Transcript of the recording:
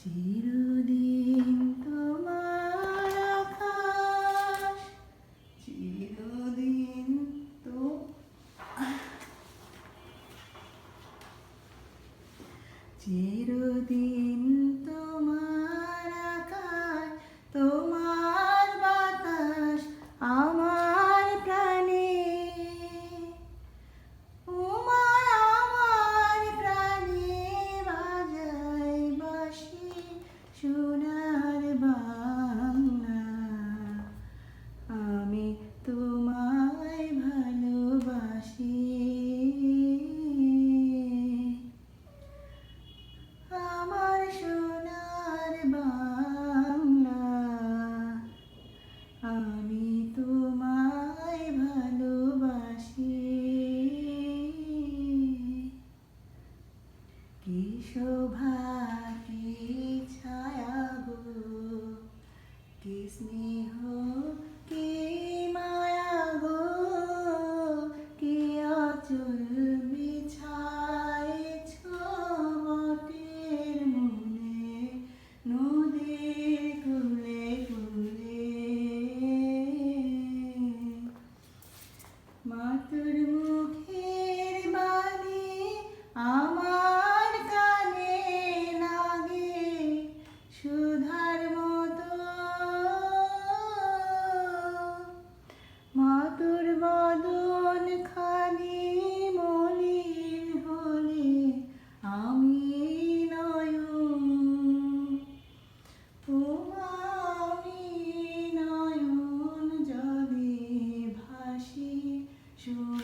চিরদিন তোমার আকাশ চিরদিন তো চিরদিন সোনার বাংলা। আমি তোমায় ভালোবাসি। আমার সোনার বাংলা। আমি তোমায় ভালোবাসি। কি শোভা কি ছায়া গো কি স্নেহ you.